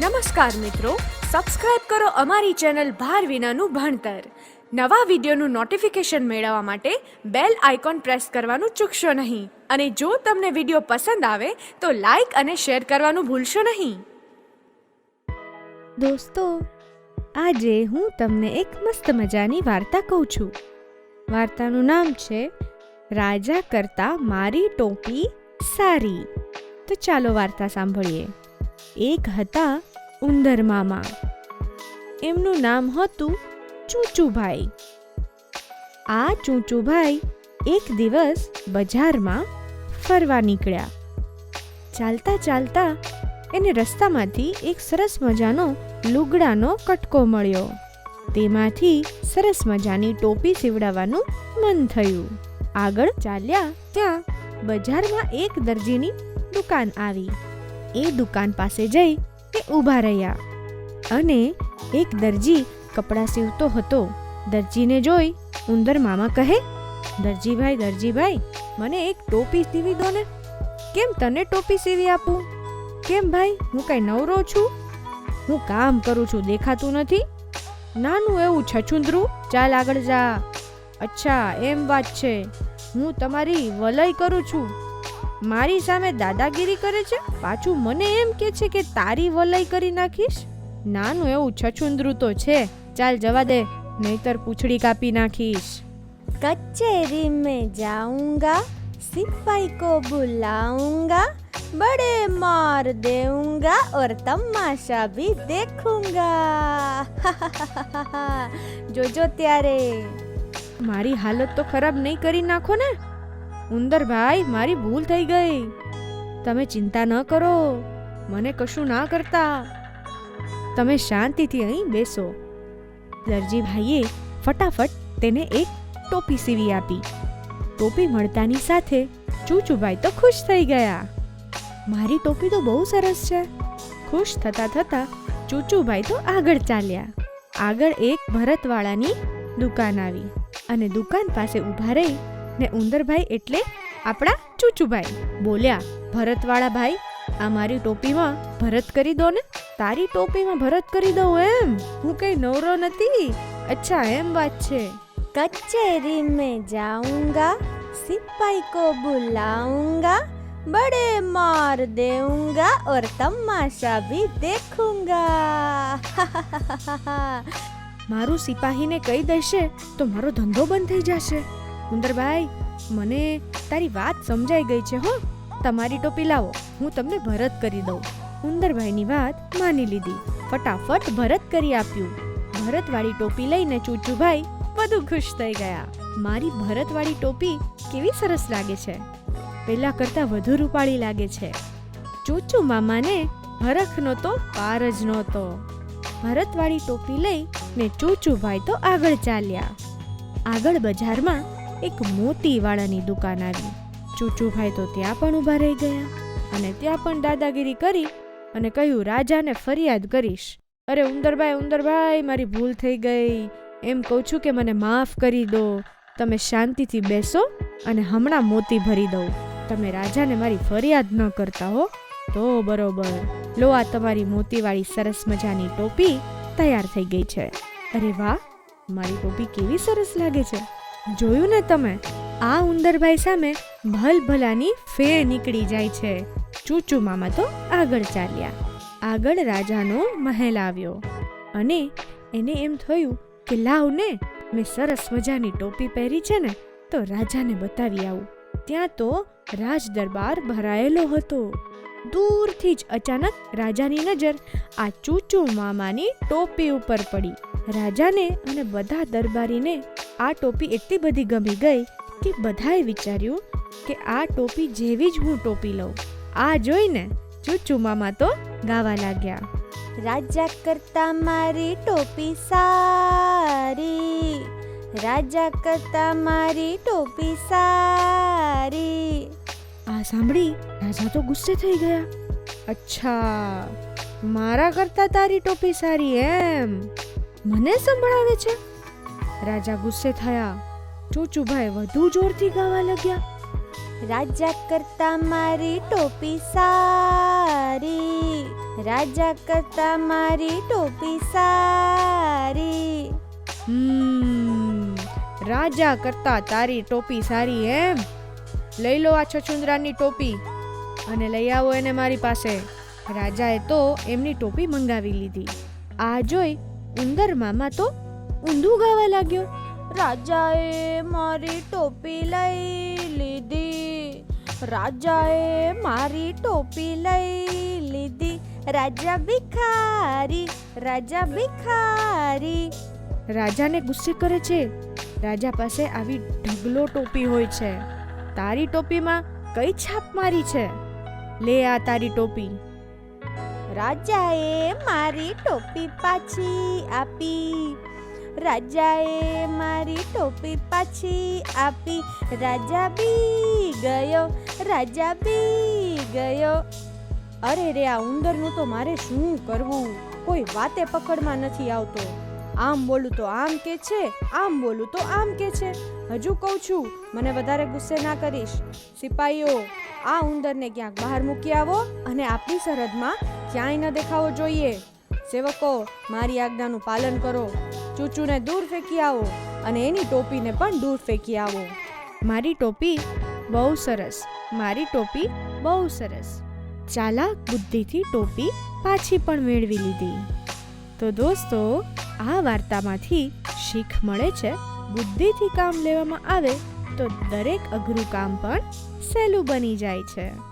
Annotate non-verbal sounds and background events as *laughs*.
નમસ્કાર મિત્રો સબસ્ક્રાઇબ કરો અમારી ચેનલ ભાર વિનાનું ભણતર. નવા વિડીયોનું નોટિફિકેશન મેળવવા માટે બેલ આઇકોન પ્રેસ કરવાનું ચૂકશો નહીં. અને જો તમને વીડિયો પસંદ આવે, તો લાઈક અને શેર કરવાનું ભૂલશો નહીં. દોસ્તો, આજે હું તમને એક મસ્ત મજાની વાર્તા કહું છું. વાર્તાનું નામ છે, રાજા કરતા મારી ટોપી સારી. તો ચાલો વાર્તા સાંભળીએ. એક હતા ઉંદર મામા. એમનું નામ હતું ચૂચુભાઈ. આ ચૂચુભાઈ એક દિવસ બજારમાં ફરવા નીકળ્યા. ચાલતા ચાલતા એને રસ્તામાંથી એક સરસ મજાનો લુગડાનો કટકો મળ્યો. તેમાંથી સરસ મજાની ટોપી સીવડાવવાનું મન થયું. આગળ ચાલ્યા ત્યાં બજારમાં એક દરજીની દુકાન આવી. એ દુકાન પાસે જઈ તે ઊભા રહ્યા. અને એક દરજી કપડાં સીવતો હતો. દરજીને જોઈ ઉંદર મામા કહે, દરજીભાઈ દરજીભાઈ, મને એક ટોપી સીવી દો ને. કેમ તને ટોપી સીવી આપું? કેમ ભાઈ, હું કઈ નવરો છું? હું કામ કરું છું, દેખાતું નથી? નાનું એવું છછુંદરું, ચાલ આગળ જા. અચ્છા, એમ વાત છે. હું તમારી વલય કરું છું. મારી સામે દાદાગીરી કરે છે? પાછું મને એમ કે છે કે તારી વલય કરી નાખીશ? નાનું એવું છછુંદરું તો છે. ચાલ જવા દે નહીતર પૂછડી કાપી નાખીશ. કચેરી મેં જાઉંગા સિપાઈ કો બુલાઉંગા બડે માર દેઉંગા ઓર તમાશા ભી દેખુંગા. *laughs* જોજો ત્યારે. મારી હાલત તો ખરાબ નહીં કરી નાખો ને? ઉંદર ભાઈ મારી ભૂલ થઈ ગઈ. તમે ચિંતા ન કરો. મને કશું ના કરતા. તમે શાંતિથી અહીં બેસો. દરજીભાઈએ ફટાફટ તેને એક ટોપી સીવી આપી. ટોપી મળતાની સાથે ચૂચુભાઈ તો ખુશ થઈ ગયા. મારી ટોપી તો બહુ સરસ છે. ખુશ થતા થતા ચૂચુભાઈ તો આગળ ચાલ્યા. આગળ એક ભરતવાળાની દુકાન આવી અને દુકાન પાસે ઊભા રહી ને ઉંદરભાઈ એટલે આપણા ચૂચુભાઈ બોલ્યા ભરતવાળા ભાઈ આ મારી ટોપીમાં ભરત કરી દો ને તારી ટોપીમાં ભરત કરી દઉં એમ હું કઈ નવરો નથી અચ્છા એમ વાત છે कचेरी में जाऊंगा सिपाही को बुलाऊंगा बड़े मार देऊंगा और तमाशा भी देखूंगा મારું સિપાહીને કહી દેશે તો મારો ધંધો બંધ થઈ જશે ઉંદરભાઈ મને તારી વાત સમજાઈ ગઈ છે હો. તમારી ટોપી લાવો, હું તમને ભરત કરી દઉં. ઉંદરભાઈની વાત માની લીધી. ફટાફટ ભરત કરી આપ્યું. ભરતવાળી ટોપી લઈને ચૂચુભાઈ વધુ ખુશ થઈ ગયા. મારી ભરતવાળી ટોપી કેવી સરસ લાગે છે. પહેલા કરતાં વધુ રૂપાળી લાગે છે. ચૂચુ મામાને હરખનો તો પાર જ નહોતો. ભરતવાળી ટોપી લઈ ને ચૂચુભાઈ તો આગળ ચાલ્યા. આગળ બજારમાં એક મોતીવાળાની દુકાન આવી. ચૂચુભાઈ તો ત્યાં પણ ઊભા રહી ગયા અને ત્યાં પણ દાદાગીરી કરી અને કહ્યું, રાજાને ફરિયાદ કરીશ. અરે ઉંદરભાઈ ઉંદરભાઈ, મારી ભૂલ થઈ ગઈ. એમ કહું છું કે મને માફ કરી દો. તમે શાંતિથી બેસો અને હમણાં મોતી ભરી દઉં. તમે રાજાને મારી ફરિયાદ ન કરતા હો. તો બરોબર. લો, આ તમારી મોતીવાળી સરસ મજાની ટોપી તૈયાર થઈ ગઈ છે. અરે વાહ! મારી ટોપી કેવી સરસ લાગે છે. જોયું ને તમે? આ ઉંદરભાઈ સામે ભલભલાની ફેર નીકળી જાય છે. ચૂચુ મામા તો આગળ ચાલ્યા. આગળ રાજાનો મહેલ આવ્યો. અને એને એમ થયું કે, લાવ ને, મેં સરસ મજાની ટોપી પહેરી છે ને, તો રાજાને બતાવી આવું. ત્યાં તો રાજ દરબાર ભરાયેલો હતો. દૂરથી જ અચાનક રાજાની નજર આ ચૂચુ મામાની ટોપી ઉપર પડી. રાજાને અને બધા દરબારીને આ ટોપી એટલી બધી ગમી ગઈ કે બધાએ વિચાર્યું કે આ ટોપી જેવી જ હું ટોપી લઉં. આ જોઈને ચૂચુ મામા તો ગાવા લાગ્યા. રાજા કરતા મારી ટોપી સારી રાજા કરતા મારી ટોપી સારી. આ સાંભળી રાજા તો ગુસ્સે થઈ ગયા. અચ્છા મારા કરતા તારી ટોપી સારી એમ. મને સંભળાવે છે? રાજા ગુસ્સે થયા. ચોચુભાઈ વધુ જોરથી ગાવા લાગ્યા. રાજા કરતા મારી ટોપી સારી. રાજા કરતા મારી ટોપી સારી. રાજા કરતા તારી ટોપી સારી એમ? લઈ લો આ છછુંદરાની ટોપી અને લઈ આવો એને મારી પાસે. રાજાએ તો એમની ટોપી મંગાવી લીધી. આ જોઈ ઉંદર મામા તો ઊંધું ગાવા લાગ્યો. રાજાએ મારી ટોપી લઈ લીધી રાજાએ મારી ટોપી લઈ લીધી રાજા ભિખારી રાજા ભિખારી. રાજાને ગુસ્સે કરે છે? રાજા પાસે આવી ઢગલો ટોપી હોય છે. તારી ટોપીમાં કઈ છાપ મારી છે? લે આ તારી ટોપી. રાજાએ મારી ટોપી પાછી આપી રાજાએ મારી ટોપી પાછી આપી. રાજા બી ગયો, રાજા બી ગયો. અરે રે, આ ઉંદરનું તો મારે શું કરવું? કોઈ વાતે પકડમાં નથી આવતો. આમ બોલું તો આમ કે છે, આમ બોલું તો આમ કે છે. હજુ કહું છું, મને વધારે ગુસ્સે ના કરીશ. સિપાહીઓ આ ઉંદરને ક્યાંક બહાર મૂકી આવો અને આપણી સરહદમાં ક્યાંય ન દેખાવો જોઈએ. સેવકો, મારી આજ્ઞાનું પાલન કરો. ચૂચુને દૂર ફેંકી આવો અને એની ટોપીને પણ દૂર ફેંકી આવો. મારી ટોપી બહુ સરસ, મારી ટોપી બહુ સરસ. ચાલાક બુદ્ધિથી ટોપી પાછી પણ મેળવી લીધી. તો દોસ્તો, આ વાર્તામાંથી શીખ મળે છે, બુદ્ધિથી કામ લેવામાં આવે તો દરેક અઘરું કામ પણ સહેલું બની જાય છે.